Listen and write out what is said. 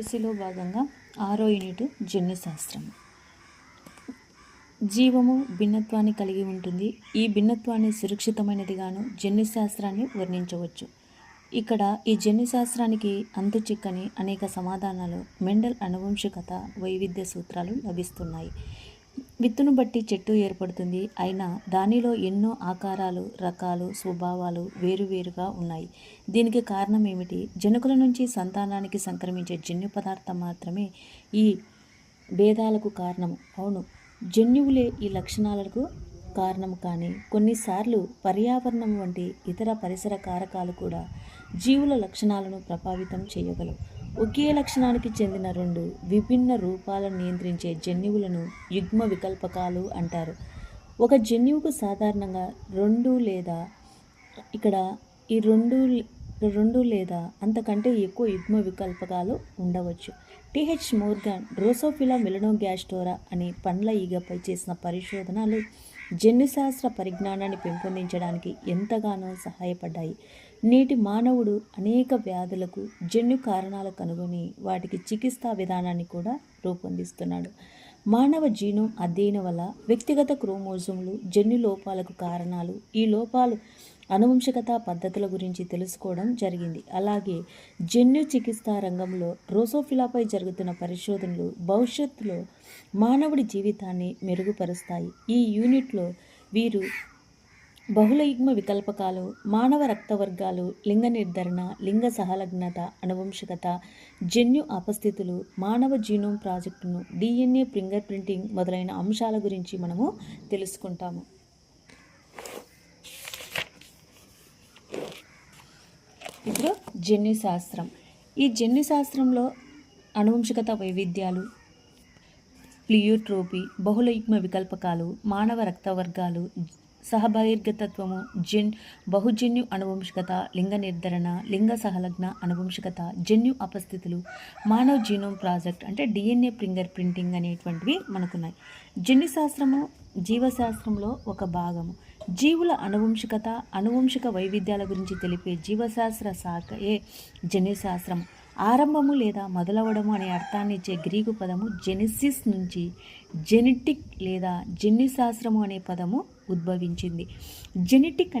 ఎస్సీలో భాగంగా ఆరో యూనిట్ జన్యుశాస్త్రం జీవము భిన్నత్వాన్ని కలిగి ఉంటుంది. ఈ భిన్నత్వాన్ని సురక్షితమైనదిగాను జన్యుశాస్త్రాన్ని వర్ణించవచ్చు. ఇక్కడ ఈ జన్యుశాస్త్రానికి అంతు చిక్కని అనేక సమాధానాలు మెండల్ అనువంశికత వైవిధ్య సూత్రాలు లభిస్తున్నాయి. విత్తును బట్టి చెట్టు ఏర్పడుతుంది. అయినా దానిలో ఎన్నో ఆకారాలు రకాలు స్వభావాలు వేరువేరుగా ఉన్నాయి. దీనికి కారణం ఏమిటి? జనుకుల నుంచి సంతానానికి సంక్రమించే జన్యు పదార్థం మాత్రమే ఈ భేదాలకు కారణం. అవును జన్యువులే ఈ లక్షణాలకు కారణం కానీ కొన్నిసార్లు పర్యావరణం వంటి ఇతర పరిసర కారకాలు కూడా జీవుల లక్షణాలను ప్రభావితం చేయగలవు. ఒకే లక్షణానికి చెందిన రెండు విభిన్న రూపాలను నియంత్రించే జన్యువులను యుగ్మ వికల్పకాలు అంటారు. ఒక జన్యువుకు సాధారణంగా రెండు లేదా ఇక్కడ ఈ రెండు రెండు లేదా అంతకంటే ఎక్కువ యుగ్మ వికల్పకాలు ఉండవచ్చు. టిహెచ్ మోర్గాన్ డ్రోసోఫిలా మెలనోగ్యాస్టోరా అనే పండ్ల ఈగపై చేసిన పరిశోధనలు జన్యుశాస్త్ర పరిజ్ఞానాన్ని పెంపొందించడానికి ఎంతగానో సహాయపడ్డాయి. నేటి మానవుడు అనేక వ్యాధులకు జన్యు కారణాలు కనుగొని వాటికి చికిత్సా విధానాన్ని కూడా రూపొందిస్తున్నాడు. మానవ జీనోమ్ అధ్యయనం వల్ల వ్యక్తిగత క్రోమోజోమ్లు జన్యు లోపాలకు కారణాలు ఈ లోపాలు అనువంశికత పద్ధతుల గురించి తెలుసుకోవడం జరిగింది. అలాగే జన్యు చికిత్సా రంగంలో రోసోఫిలాపై జరుగుతున్న పరిశోధనలు భవిష్యత్తులో మానవుడి జీవితాన్ని మెరుగుపరుస్తాయి. ఈ యూనిట్లో వీరు బహుళయుగ్మ వికల్పకాలు మానవ రక్తవర్గాలు లింగ నిర్ధారణ లింగ సహలగ్నత అనువంశికత జన్యు అపస్థితులు మానవ జీనోమ్ ప్రాజెక్టును డిఎన్ఏ ఫింగర్ ప్రింటింగ్ మొదలైన అంశాల గురించి మనము తెలుసుకుంటాము. ఇప్పుడు జన్యుశాస్త్రం ఈ జన్యుశాస్త్రంలో అనువంశికత వైవిధ్యాలు ప్లియోట్రోపీ బహుళ యుగ్మ వికల్పకాలు మానవ రక్త వర్గాలు సహబహిర్గతత్వము జన్ బహుజన్యు అనువంశికత లింగ నిర్ధారణ లింగ సహలగ్న అనువంశికత జన్యు అపస్థితులు మానవ జీనోమ్ ప్రాజెక్ట్ అంటే డిఎన్ఏ ఫింగర్ ప్రింటింగ్ అనేటువంటివి మనకున్నాయి. జన్యుశాస్త్రము జీవశాస్త్రంలో ఒక భాగము. జీవుల అనువంశికత అనువంశిక వైవిధ్యాల గురించి తెలిపే జీవశాస్త్ర శాఖయే జన్యుశాస్త్రం ఆరంభము లేదా మొదలవడము అనే అర్థాన్ని ఇచ్చే గ్రీకు పదము జెనిసిస్ నుంచి జెనెటిక్ లేదా జన్యుశాస్త్రము అనే పదము ఉద్భవించింది. జెనెటిక్